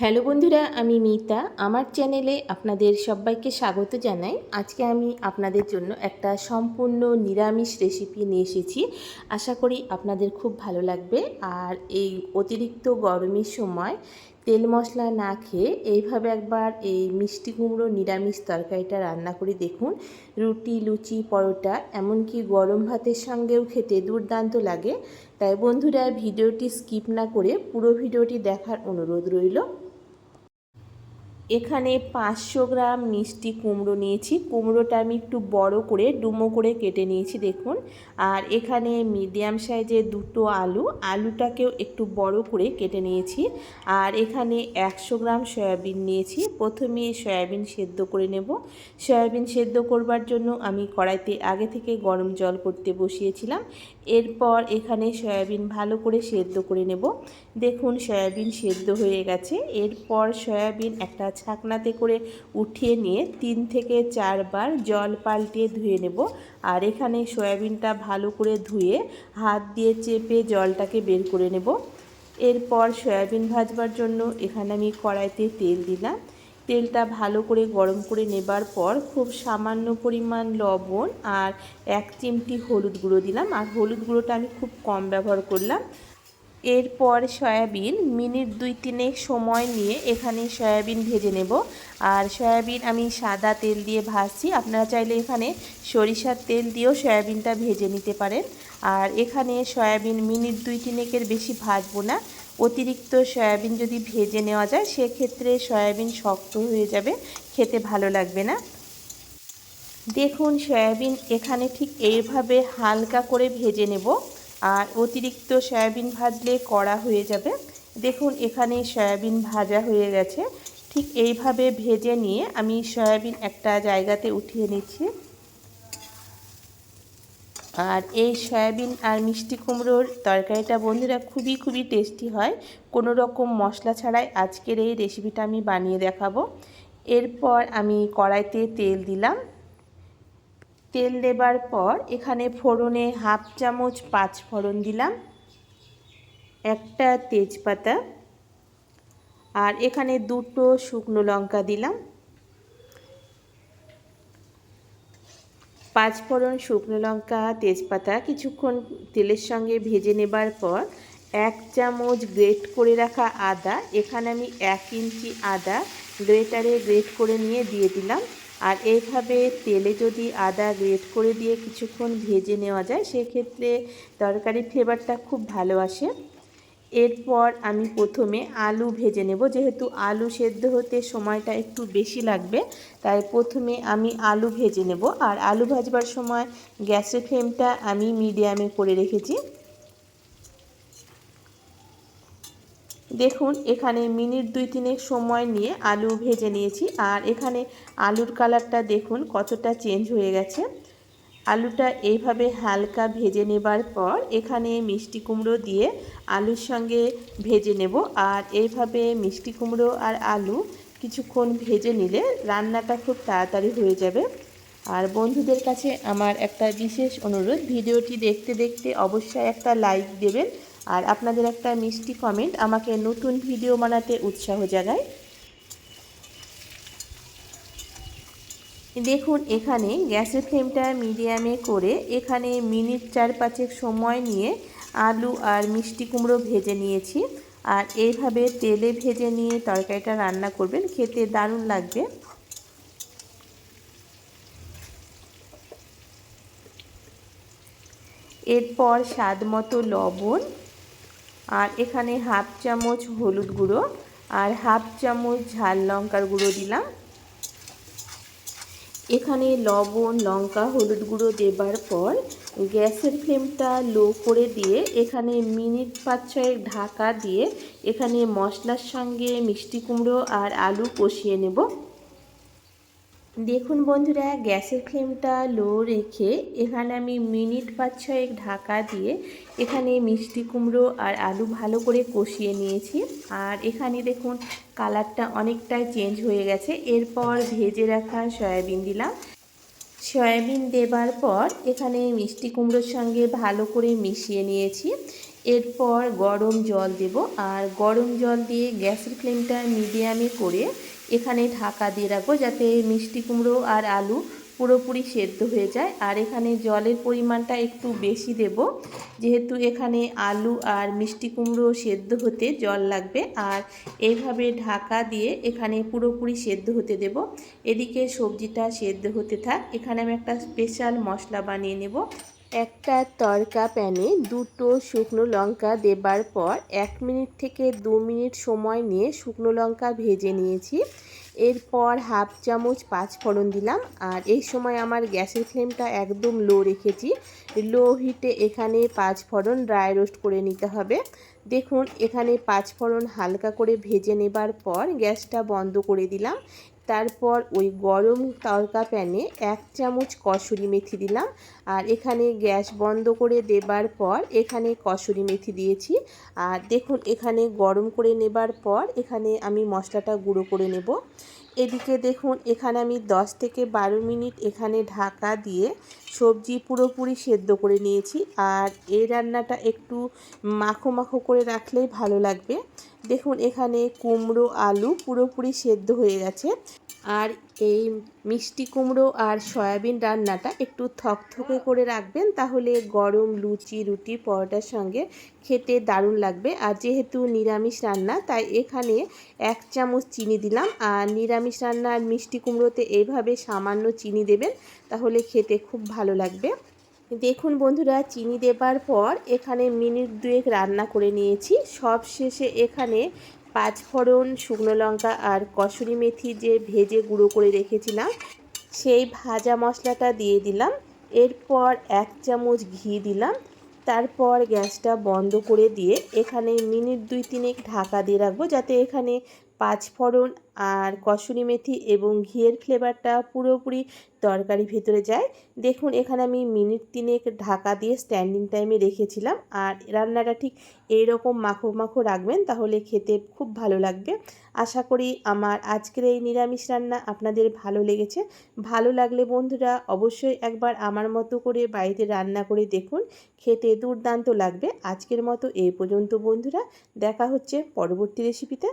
Hello বন্ধুরা, আমি মিতা। আমার চ্যানেলে আপনাদের সবাইকে স্বাগত জানাই। আজকে আমি আপনাদের জন্য একটা সম্পূর্ণ নিরামিষ রেসিপি নিয়ে এসেছি। আশা করি আপনাদের খুব ভালো লাগবে। আর এই অতিরিক্ত গরমের সময় তেল মশলা না খেয়ে এইভাবে একবার এই মিষ্টি কুমড়ো নিরামিষ তরকারিটা রান্না করে দেখুন। রুটি, লুচি, পরোটা, এমনকি গরম ভাতের সঙ্গেও খেতে দুর্দান্ত লাগে। তাই বন্ধুরা, ভিডিওটি স্কিপ না করে পুরো ভিডিওটি দেখার অনুরোধ রইল। এখানে পাঁচশো গ্রাম মিষ্টি কুমড়ো নিয়েছি। কুমড়োটা আমি একটু বড় করে, ডুমো করে কেটে নিয়েছি, দেখুন। আর এখানে মিডিয়াম সাইজের দুটো আলু। আলুটাকেও একটু বড় করে কেটে নিয়েছি। আর এখানে একশো গ্রাম সয়াবিন নিয়েছি। প্রথমে সয়াবিন সেদ্ধ করে নেব। সয়াবিন সেদ্ধ করবার জন্য আমি কড়াইতে আগে থেকে গরম জল করতে বসিয়েছিলাম। এরপর এখানে সয়াবিন ভালো করে সেদ্ধ করে নেব। দেখুন, সয়াবিন সেদ্ধ হয়ে গেছে। এরপর সয়াবিন একটা ছাকনাতে করে উঠিয়ে নিয়ে তিন থেকে চারবার জল পাল্টে ধুয়ে নেব। আর এখানে সয়াবিনটা ভালো করে ধুয়ে হাত দিয়ে চেপে জলটাকে বের করে নেব। এরপর সয়াবিন ভাজবার জন্য এখানে আমি কড়াইতে তেল দিলাম। তেলটা ভালো করে গরম করে নেবার পর খুব সামান্য পরিমাণ লবণ আর এক চিমটি হলুদ গুঁড়ো দিলাম। আর হলুদ গুঁড়োটা আমি খুব কম ব্যবহার করলাম। এরপর সয়াবিন মিনিট দুই তিনেক সময় নিয়ে এখানে সয়াবিন ভেজে নেব। আর সয়াবিন আমি সাদা তেল দিয়ে ভাজছি। আপনারা চাইলে এখানে সরিষার তেল দিয়েও সয়াবিনটা ভেজে নিতে পারেন। আর এখানে সয়াবিন মিনিট দুই তিনেকের বেশি ভাজবো না। অতিরিক্ত সয়াবিন যদি ভেজে নেওয়া যায়, সেক্ষেত্রে সয়াবিন শক্ত হয়ে যাবে। খেতে ভালো লাগবে না। দেখুন, সয়াবিন এখানে ঠিক এইভাবে হালকা করে ভেজে নেব। আর অতিরিক্ত সয়াবিন ভাজলে কড়া হয়ে যাবে। দেখুন, এখানে সয়াবিন ভাজা হয়ে গেছে। ঠিক এইভাবে ভেজে নিয়ে আমি সয়াবিন একটা জায়গাতে উঠিয়ে নিচ্ছি। আর এই সয়াবিন আর মিষ্টি কুমড়োর তরকারিটা, বন্ধুরা, খুবই খুবই টেস্টি হয়। কোনো রকম মশলা ছাড়াই আজকের এই রেসিপিটা আমি বানিয়ে দেখাবো। এরপর আমি কড়াইতে তেল দিলাম। তেল দেবার পর এখানে ফোড়নে হাফ চামচ পাঁচ ফোড়ন দিলাম, একটা তেজপাতা, আর এখানে দুটো শুকনো লঙ্কা দিলাম। পাঁচ ফোড়ন শুকনো লঙ্কা, তেজপাতা কিছুক্ষণ তেলের সঙ্গে ভেজে নেবার পর এক চামচ গ্রেট করে রাখা আদা, এখানে আমি এক ইঞ্চি আদা গ্রেটারে গ্রেট করে নিয়ে দিয়ে দিলাম। আর এইভাবে তেলে যদি আদা গ্রেট করে দিয়ে কিছুক্ষণ ভেজে নেওয়া যায়, সেক্ষেত্রে তরকারির ফ্লেভারটা খুব ভালো আসে। এরপর আমি প্রথমে আলু ভেজে নেব। যেহেতু আলু সেদ্ধ হতে সময়টা একটু বেশি লাগবে, তাই প্রথমে আমি আলু ভেজে নেব। আর আলু ভাজবার সময় গ্যাসের ফ্লেমটা আমি মিডিয়ামে করে রেখেছি। দেখুন, এখানে মিনিট দুই তিনেক সময় নিয়ে আলু ভেজে নিয়েছি। আর এখানে আলুর কালারটা দেখুন, কতটা চেঞ্জ হয়ে গেছে। আলুটা এইভাবে হালকা ভেজে নেবার পর এখানে মিষ্টি কুমড়ো দিয়ে আলুর সঙ্গে ভেজে নেব। আর এইভাবে মিষ্টি কুমড়ো আর আলু কিছুক্ষণ ভেজে নিলে রান্নাটা খুব তাড়াতাড়ি হয়ে যাবে। আর বন্ধুদের কাছে আমার একটা বিশেষ অনুরোধ, ভিডিওটি দেখতে দেখতে অবশ্যই একটা লাইক দেবেন। আর আপনাদের একটা মিষ্টি কমেন্ট আমাকে নতুন ভিডিও বানাতে উৎসাহ জাগায়। দেখুন, এখানে গ্যাসের ফ্লেমটা মিডিয়ামে করে এখানে মিনিট চার পাঁচেক সময় নিয়ে আলু আর মিষ্টি কুমড়ো ভেজে নিয়েছি। আর এইভাবে তেলে ভেজে নিয়ে তরকারিটা রান্না করবেন, খেতে দারুণ লাগবে। এরপর স্বাদ মতো লবণ আর এখানে হাফ চামচ হলুদ গুঁড়ো আর হাফ চামচ ঝাল লঙ্কার গুঁড়ো দিলাম। এখানে লবণ, লঙ্কা, হলুদ গুঁড়ো দেবার পর গ্যাসের ফ্লেমটা লো করে দিয়ে এখানে মিনিট পাঁচ ছয়েক ঢাকা দিয়ে এখানে মশলার সঙ্গে মিষ্টি কুমড়ো আর আলু কষিয়ে নেব। দেখুন বন্ধুরা, গ্যাসের ফ্লেমটা লো রেখে এখানে আমি মিনিট পাঁচ ছয়েক ঢাকা দিয়ে এখানে মিষ্টি কুমড়ো আর আলু ভালো করে কষিয়ে নিয়েছি। আর এখানে দেখুন কালারটা অনেকটাই চেঞ্জ হয়ে গেছে। এরপর ভেজে রাখা সয়াবিন দিলাম। সয়াবিন দেবার পর এখানে মিষ্টি কুমড়োর সঙ্গে ভালো করে মিশিয়ে নিয়েছি। এরপর গরম জল দেব। আর গরম জল দিয়ে গ্যাসের ফ্লেমটা মিডিয়ামে করে এখানে ঢাকা দিয়ে রাখব যাতে মিষ্টি কুমড়ো আর আলু পুরোপুরি সেদ্ধ হয়ে যায়। আর এখানে জলের পরিমাণটা একটু বেশি দেব। যেহেতু এখানে আলু আর মিষ্টি কুমড়ো সেদ্ধ হতে জল লাগবে, আর এইভাবে ঢাকা দিয়ে এখানে পুরোপুরি সেদ্ধ হতে দেব। এদিকে সবজিটা সেদ্ধ হতে থাক। এখানে আমি একটা স্পেশাল মশলা বানিয়ে নেব। একটা তরকা প্যানে দুটো শুকনো লঙ্কা দেবার পর এক মিনিট থেকে দু মিনিট সময় নিয়ে শুকনো লঙ্কা ভেজে নিয়েছি। এরপর হাফ চামচ পাঁচ ফোড়ন দিলাম। আর এই সময় আমার গ্যাসের ফ্লেমটা একদম লো রেখেছি। লো হিটে এখানে পাঁচ ফোড়ন ড্রাই রোস্ট করে নিতে হবে। দেখুন, এখানে পাঁচ ফোড়ন হালকা করে ভেজে নেবার পর গ্যাসটা বন্ধ করে দিলাম। তারপর ওই গরম তড়কা প্যানে এক চামচ কসুরি মেথি দিলাম। আর এখানে গ্যাস বন্ধ করে দেবার পর এখানে কসুরি মেথি দিয়েছি। আর দেখুন, এখানে গরম করে নেবার পর এখানে আমি মশলাটা গুঁড়ো করে নেব। এদিকে দেখুন, এখানে আমি 10 থেকে বারো মিনিট এখানে ঢাকা দিয়ে সবজি পুরোপুরি সেদ্ধ করে নিয়েছি। আর এই রান্নাটা একটু মাখো মাখো করে রাখলেই ভালো লাগবে। দেখুন, এখানে কুমড়ো, আলু পুরোপুরি সেদ্ধ হয়ে গেছে। আর এই মিষ্টি কুমড়ো আর সয়াবিন রান্নাটা একটু থকথকে করে রাখবেন, তাহলে গরম লুচি, রুটি, পরোটার সঙ্গে খেতে দারুণ লাগবে। আর যেহেতু নিরামিষ রান্না, তাই এখানে এক চামচ চিনি দিলাম। আর নিরামিষ রান্না আর মিষ্টি কুমড়োতে এইভাবে সামান্য চিনি দেবেন, তাহলে খেতে খুব ভালো লাগবে। দেখুন বন্ধুরা, চিনি দেবার পর এখানে মিনিট দুয়েক রান্না করে নিয়েছি। সব শেষে এখানে পাঁচ ফোড়ন, শুকনো লঙ্কা আর কসুরি মেথি যে ভেজে গুঁড়ো করে রেখেছিলাম, সেই ভাজা মশলাটা দিয়ে দিলাম। এরপর এক চামচ ঘি দিলাম। তারপর গ্যাসটা বন্ধ করে দিয়ে এখানে মিনিট দুই তিনেক ঢাকা দিয়ে রাখব, যাতে এখানে পাঁচ ফোড়ন আর কসুরি মেথি এবং ঘিয়ের ফ্লেভারটা পুরোপুরি তরকারি ভেতরে যায়। দেখুন, এখানে আমি মিনিট তিনেক ঢাকা দিয়ে স্ট্যান্ডিং টাইমে রেখেছিলাম আর রান্নাটা ঠিক এইরকম মাখো মাখো রাখবেন তাহলে খেতে খুব ভালো লাগবে। আশা করি আমার আজকের এই নিরামিষ রান্না আপনাদের ভালো লেগেছে। ভালো লাগলে বন্ধুরা অবশ্যই একবার আমার মতো করে বাড়িতে রান্না করে দেখুন, খেতে দুর্দান্ত লাগবে। আজকের মতো এই পর্যন্ত বন্ধুরা, দেখা হচ্ছে পরবর্তী রেসিপিতে